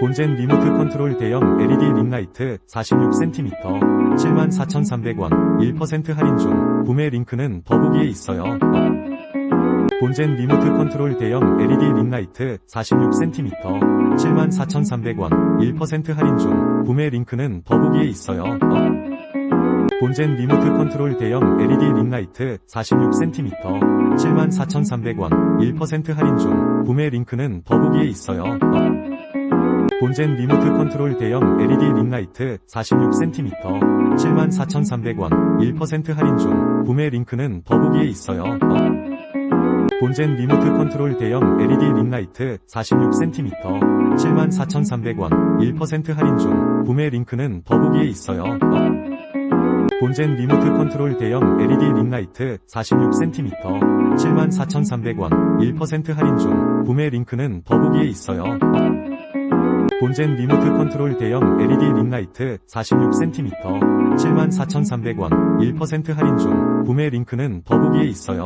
본젠 리모트 컨트롤 대형 LED 링라이트 46cm 74,300원 1% 할인 중 구매 링크는 더보기에 있어요. 본젠 리모트 컨트롤 대형 LED 링라이트 46cm 74,300원 1% 할인 중 구매 링크는 더보기에 있어요. 본젠 리모트 컨트롤 대형 LED 링라이트 46cm 74,300원 1% 할인 중 구매 링크는 더보기에 있어요. 본젠 리모트 컨트롤 대형 LED 링라이트 46cm 74,300원 1% 할인 중 구매 링크는 더보기에 있어요. 본젠 리모트 컨트롤 대형 LED 링라이트 46cm 74,300원 1% 할인 중 구매 링크는 더보기에 있어요. 본젠 리모트 컨트롤 대형 LED 링라이트 46cm 74,300원 1% 할인 중 구매 링크는 더보기에 있어요. 본젠 리모트 컨트롤 대형 LED 링라이트 46cm 74,300원 1% 할인 중 구매 링크는 더보기에 있어요.